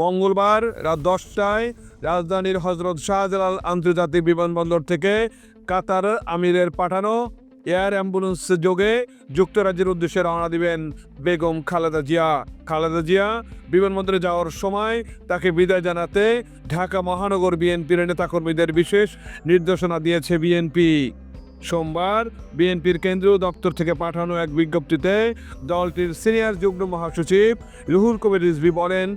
মঙ্গলবার রাত দশটায় রাজধানীর হজরত শাহজালাল আন্তর্জাতিক বিমানবন্দর থেকে কাতার আমিরের পাঠানো এয়ার অ্যাম্বুলেন্স যোগে যুক্তরাজ্যের উদ্দেশ্যে রওনা দিবেন বেগম খালেদা জিয়া। খালেদা জিয়া বিমানবন্দরে যাওয়ার সময় তাকে বিদায় জানাতে ঢাকা মহানগর বিএনপির নেতাকর্মীদের বিশেষ নির্দেশনা দিয়েছে বিএনপি। সোমবার বিএনপির কেন্দ্রীয় দপ্তর থেকে পাঠানো এক বিজ্ঞপ্তিতে দলটির সিনিয়র যুগ্ম মহাসচিব রুহুল কবির রিজভি বলেন,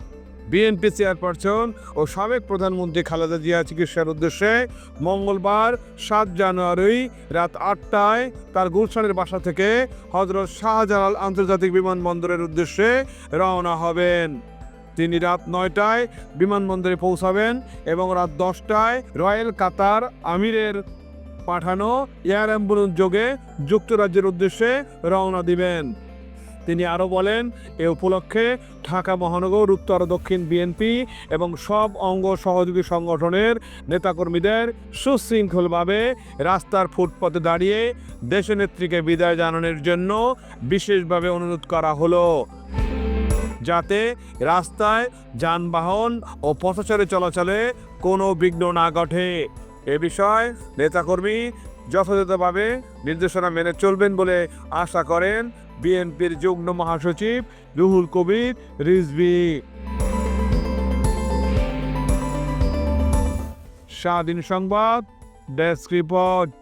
বিএনপি চেয়ারপারসন ও সাবেক প্রধানমন্ত্রী খালেদা জিয়া চিকিৎসার উদ্দেশ্যে মঙ্গলবার সাত জানুয়ারি রাত আটটায় তার গুলশানের বাসা থেকে হজরত শাহজালাল আন্তর্জাতিক বিমানবন্দরের উদ্দেশ্যে রওনা হবেন। তিনি রাত নয়টায় বিমানবন্দরে পৌঁছাবেন এবং রাত দশটায় রয়্যাল কাতার আমিরের পাঠানো এয়ার অ্যাম্বুলেন্স যোগে যুক্তরাজ্যের উদ্দেশ্যে রওনা দিবেন। তিনি আরও বলেন, এ উপলক্ষে ঢাকা মহানগর, উত্তর দক্ষিণ বিএনপি এবং সব অঙ্গ সহযোগী সংগঠনের নেতাকর্মীদের সুশৃঙ্খলভাবে রাস্তার ফুটপথে দাঁড়িয়ে দেশনেত্রীকে বিদায় জানানোর জন্য বিশেষভাবে অনুরোধ করা হলো, যাতে রাস্তায় যানবাহন ও পথচারী চলাচলে কোনো বিঘ্ন না ঘটে। এ বিষয়ে নেতাকর্মী যথাযথভাবে নির্দেশনা মেনে চলবেন বলে আশা করেন বিএনপির যুগ্ম মহাসচিব রুহুল কবির রিজভি। স্বাধীন সংবাদ, ডেস্ক রিপোর্ট।